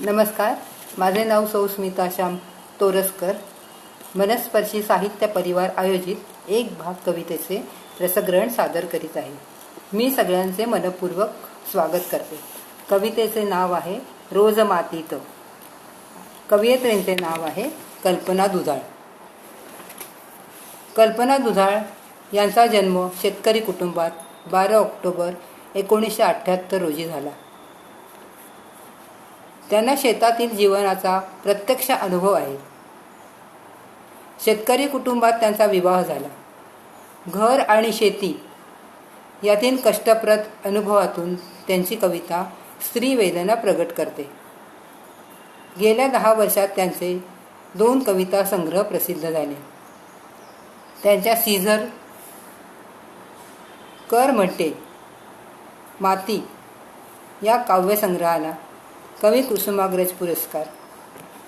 नमस्कार. माझे नाव सौ स्मिता श्याम तोरसकर. मनस्पर्शी साहित्य परिवार आयोजित एक भाग कवितेचे रसग्रहण सादर करीत आहे. मी सगळ्यांचे मनपूर्वक स्वागत करते. कवितेचे नाव आहे रोज मातीत. कवयित्रींचे नाव आहे कल्पना दुधाळ. कल्पना दुधाळ यांचा जन्म शेतकरी कुटुंबात बारा ऑक्टोबर एकोणीसशे अठ्ठ्याहत्तर रोजी झाला. त्यांना शेतातील जीवनाचा प्रत्यक्ष अनुभव आहे. शेतकरी कुटुंबात त्यांचा विवाह झाला. घर आणि शेती यातील कष्टप्रद अनुभवातून त्यांची कविता स्त्रीवेदना प्रगट करते. गेल्या दहा वर्षात त्यांचे दोन कविता संग्रह प्रसिद्ध झाले. त्यांच्या सीझर कर म्हणते माती या काव्यसंग्रहाला कवी कुसुमाग्रज पुरस्कार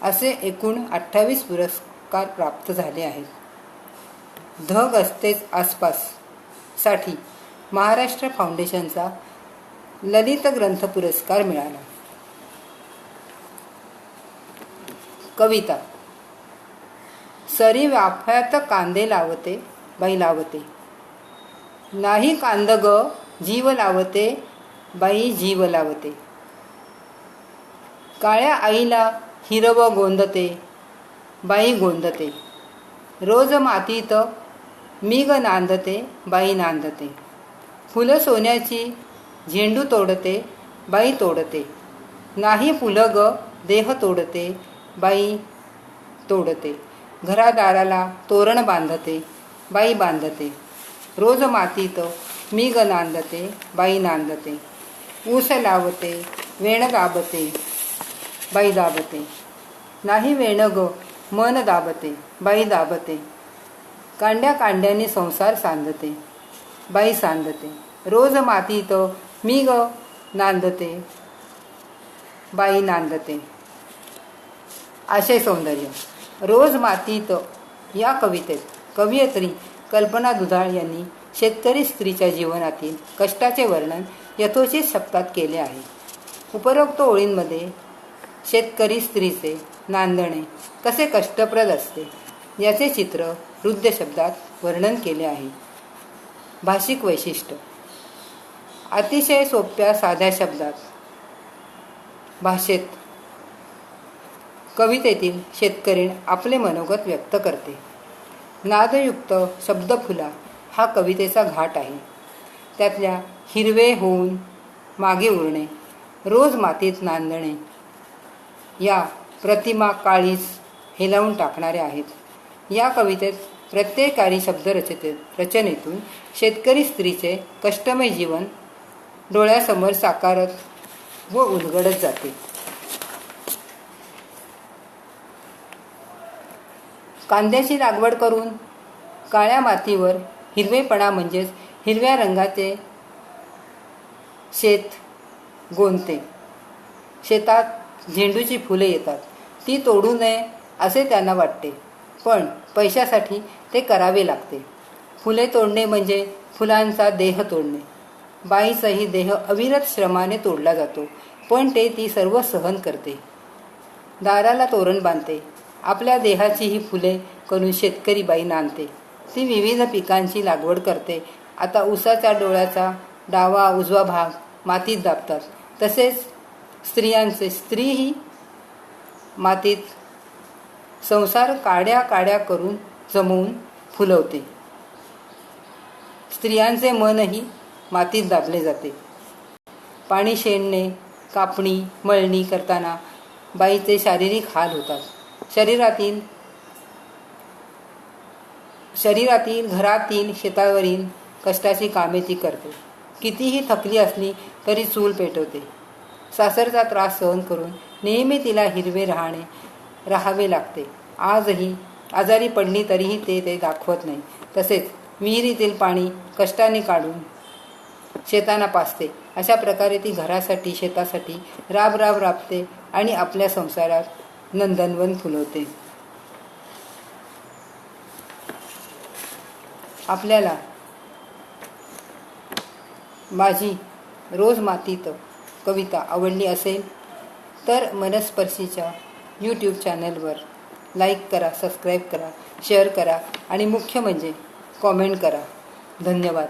असे एकूण अठ्ठावीस पुरस्कार प्राप्त झाले आहेत. धग असतेच आसपाससाठी महाराष्ट्र फाउंडेशनचा ललित ग्रंथ पुरस्कार मिळाला. कविता सरी वाफ्यात कांदे लावते बाई लावते. नाही कांद ग जीव लावते बाई जीव लावते. काळ्या आईला हिरव गोंदते बाई गोंदते. रोज मातीत मी ग नांदते बाई नांदते. फुलं सोन्याची झेंडू तोडते बाई तोडते. नाही फुलं ग देह तोडते बाई तोडते. घरादाराला तोरण बांधते बाई बांधते. रोज मातीत मी ग नांदते बाई नांदते. ऊस लावते वेण गाबते बाई दाबते. नाही वेण ग मन दाबते बाई दाबते. कांड्या कांड्याने संसार सांदते बाई सांदते रोज मातीत मी ग नांदते बाई नांदते. आशय सौंदर्य. रोज मातीत या कवितेत कवयित्री कल्पना दुधाळ यांनी शेतकरी स्त्रीच्या जीवनातील कष्टाचे वर्णन यथोचित शब्दात केले आहे. उपरोक्त ओळींमध्ये शेतकरी स्त्रीचे नांदणे कसे कष्टप्रद असते याचे चित्र हृद्य शब्दात वर्णन केले आहे. भाषिक वैशिष्ट्य. अतिशय सोप्या साध्या शब्दात. भाषेत. कवितेतील शेतकरी आपले मनोगत व्यक्त करते. नादयुक्त शब्दफुला हा कवितेचा घाट आहे. त्यातल्या हिरवे होऊन मागे उरणे रोज मातीत नांदणे या प्रतिमा काळीस हेलावून टाकणाऱ्या आहेत. या कवितेत प्रत्येकारी शब्दरचते रचनेतून शेतकरी स्त्रीचे कष्टमय जीवन डोळ्यासमोर साकारत व उलगडत जाते. कांद्याची लागवड करून काळ्या मातीवर हिरवेपणा म्हणजेच हिरव्या रंगाचे शेत गोंदते. शेतात झेंडूची फुले येतात. ती तोडू नये असे त्यांना वाटते. पण पैशासाठी ते करावे लागते. फुले तोडणे म्हणजे फुलांचा देह तोडणे. बाईचाही देह अविरत श्रमाने तोडला जातो पण ते ती सर्व सहन करते. दाराला तोरण बांधते. आपल्या देहाची ही फुले करून शेतकरी बाई नांदते ती विविध पिकांची लागवड करते. आता उसाच्या डोळ्याचा डावा उजवा भाग मातीत दाबतात. तसेच स्त्रियांचे स्त्रीही मातीत संसार काड्या काड्या करून जमवून फुलवते. स्त्रियांचे मनही मातीत दाबले जाते. पाणी शेणणे कापणी मळणी करताना बाईचे शारीरिक हाल होतात. शरीरातील शरीरातील घरातील शेतावरील कष्टाची कामे ती करते. कितीही थकली असली तरी चूल पेटवते. सासरचा त्रास सहन करून नेहमी तिला हिरवे राहणे राहावे लागते. आजही आजारी पडली तरीही ते ते दाखवत नाही. तसेच विहिरीतील पाणी कष्टाने काढून शेतांना पाचते अशा प्रकारे ती घरासाठी शेतासाठी राब राब राबते आणि आपल्या संसारात नंदनवन फुलवते. आपल्याला माझी रोज मातीत कविता आवडली असेल तर मनस्पर्शीच्या यूट्यूब चॅनलवर लाईक करा सबस्क्राईब करा शेअर करा आणि मुख्य म्हणजे कॉमेंट करा. धन्यवाद.